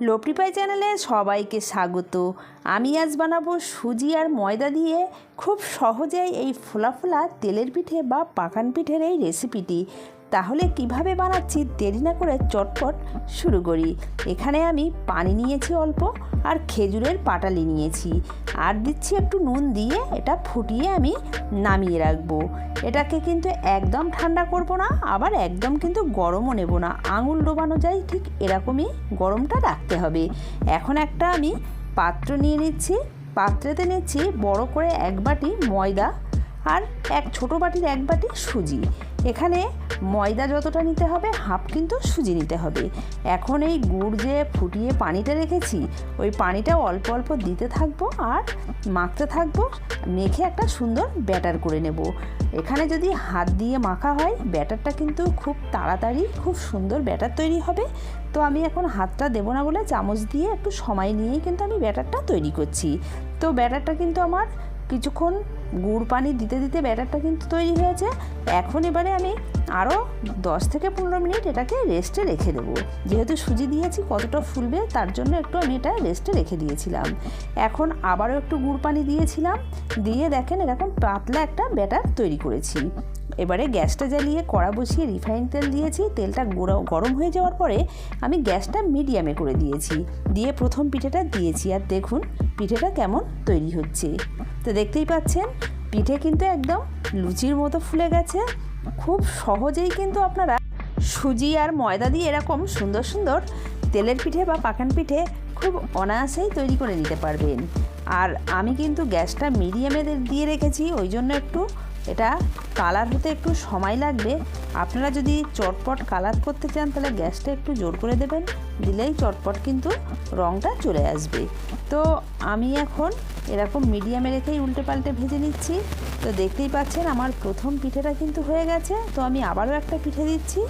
লোপ্রিপাই চ্যানেলে সবাইকে স্বাগত। আমি আজ বানাবো সুজি আর ময়দা দিয়ে খুব সহজেই এই ফোলা ফোলা তেলের পিঠে বা পাকান পিঠের এই রেসিপিটি তাহলে কীভাবে বানাচ্ছি দেরি না করে চটপট শুরু করি। এখানে আমি পানি নিয়েছি অল্প আর খেজুরের পাটালি নিয়েছি। আর দিচ্ছি একটু নুন দিয়ে এটা ফুটিয়ে আমি নামিয়ে রাখব। এটাকে কিন্তু একদম ঠান্ডা করব না, আবার একদম কিন্তু গরমও নেব না। আঙুল ডোবানো যায়, ঠিক এরকমই গরমটা রাখতে হবে। এখন একটা আমি পাত্র নিয়ে নিচ্ছি। পাত্রেতে নিচ্ছি বড় করে এক বাটি ময়দা আর এক ছোটো বাটির এক বাটি সুজি। এখানে ময়দা যতটা নিতে হবে, হাফ কিন্তু সুজি নিতে হবে। এখন এই গুড় যে ফুটিয়ে পানিটা রেখেছি, ওই পানিটা অল্প অল্প দিতে থাকব আর মাখতে থাকব, মেখে একটা সুন্দর ব্যাটার করে নেব। এখানে যদি হাত দিয়ে মাখা হয়, ব্যাটারটা কিন্তু খুব তাড়াতাড়ি খুব সুন্দর ব্যাটার তৈরি হবে। তো আমি এখন হাতটা দেবো না বলে চামচ দিয়ে একটু সময় নিয়েই কিন্তু আমি ব্যাটারটা তৈরি করছি। তো ব্যাটারটা কিন্তু আমার কিছুক্ষণ গুড় পানি দিতে দিতে ব্যাটারটা কিন্তু তৈরি হয়েছে। এখন এবারে আমি আরও দশ থেকে পনেরো মিনিট এটাকে রেস্টে রেখে দেবো। যেহেতু সুজি দিয়েছি, কতটা ফুলবে তার জন্য একটু আমি এটা রেস্টে রেখে দিয়েছিলাম। এখন আবারও একটু গুড় পানি দিয়েছিলাম। দিয়ে দেখেন এরকম পাতলা একটা ব্যাটার তৈরি করেছি। এবারে গ্যাসটা জ্বালিয়ে কড়া বসিয়ে রিফাইন তেল দিয়েছি। তেলটা গরম হয়ে যাওয়ার পরে আমি গ্যাসটা মিডিয়ামে করে দিয়েছি। দিয়ে প্রথম পিঠেটা দিয়েছি। আর দেখুন, পিঠেটা কেমন তৈরি হচ্ছে। তো দেখতেই পাচ্ছেন, পিঠে কিন্তু একদম লুচির মতো ফুলে গেছে। খুব সহজেই কিন্তু আপনারা সুজি আর ময়দা দিয়ে এরকম সুন্দর সুন্দর তেলের পিঠে বা পাকান পিঠে খুব অনায়াসেই তৈরি করে নিতে পারবেন। আর আমি কিন্তু গ্যাসটা মিডিয়ামে দিয়ে রেখেছি। ওই জন্য একটু এটা কালার হতে একটু সময় লাগবে। আপনারা যদি চটপট কালার করতে চান, তাহলে গ্যাসটা একটু জোর করে দেবেন। দিলেই চটপট কিন্তু রঙটা চলে আসবে। তো আমি এখন এরকম মিডিয়ামে রেখেই উল্টে পাল্টে ভেজে নিচ্ছি। তো দেখতেই পাচ্ছেন আমার প্রথম পিঠেটা কিন্তু হয়ে গেছে। তো আমি আবারও একটা পিঠে দিচ্ছি।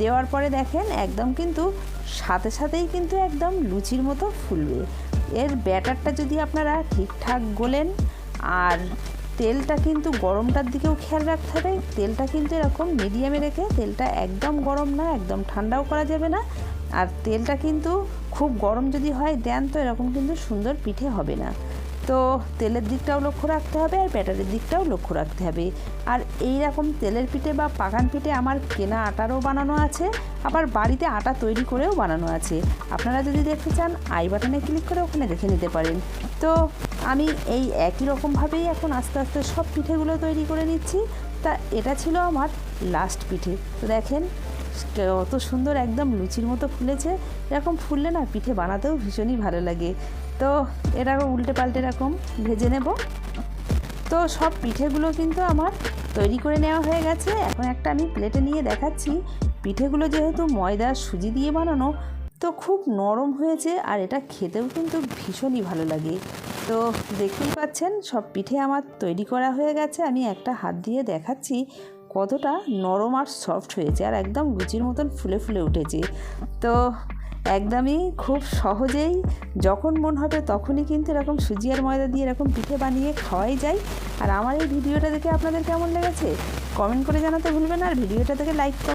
দেওয়ার পরে দেখেন একদম কিন্তু সাথে সাথেই কিন্তু একদম লুচির মতো ফুলবে। এর ব্যাটারটা যদি আপনারা ঠিকঠাক গোলেন, আর তেলটা কিন্তু গরমটার দিকেও খেয়াল রাখতে হবে। তেলটা কিন্তু এরকম মিডিয়ামে রেখে তেলটা একদম গরম না, একদম ঠান্ডাও করা যাবে না। আর তেলটা কিন্তু খুব গরম যদি হয়, দেন তো এরকম কিন্তু সুন্দর পিঠে হবে না। তো তেলের দিকটাও লক্ষ্য রাখতে হবে আর ব্যাটারের দিকটাও লক্ষ্য রাখতে হবে। আর এই রকম তেলের পিঠে বা পাকান পিঠে আমার কেনা আটারও বানানো আছে, আবার বাড়িতে আটা তৈরি করেও বানানো আছে। আপনারা যদি দেখতে চান, আই বাটনে ক্লিক করে ওখানে দেখে নিতে পারেন। তো আমি এই একই রকমভাবেই এখন আস্তে আস্তে সব পিঠেগুলো তৈরি করে নিচ্ছি। তা এটা ছিল আমার লাস্ট পিঠে। তো দেখেন অত সুন্দর একদম লুচির মতো ফুলেছে। এরকম ফুললে না পিঠে বানাতেও ভীষণই ভালো লাগে। তো এরকম উল্টে পাল্টে এরকম ভেজে নেব। তো সব পিঠেগুলো কিন্তু আমার তৈরি করে নেওয়া হয়ে গেছে। এখন একটা আমি প্লেটে নিয়ে দেখাচ্ছি। পিঠেগুলো যেহেতু ময়দা, সুজি দিয়ে বানানো, তো খুব নরম হয়েছে আর এটা খেতেও কিন্তু ভীষণই ভালো লাগে। তো দেখতেই পাচ্ছেন, সব পিঠে আমার তৈরি করা হয়ে গেছে। আমি একটা হাত দিয়ে দেখাচ্ছি কতটা নরম আর সফট হয়েছে আর একদম লুচির মতন ফুলে ফুলে উঠেছে। তো একদমই খুব সহজেই যখন মন হবে তখনই কিন্তু এরকম সুজি আর ময়দা দিয়ে এরকম পিঠে বানিয়ে খাওয়াই যায়। আর আমার এই ভিডিওটা দেখে আপনাদের কেমন লেগেছে? কমেন্ট করে জানাতে ভুলবেন আর ভিডিওটা দেখে লাইক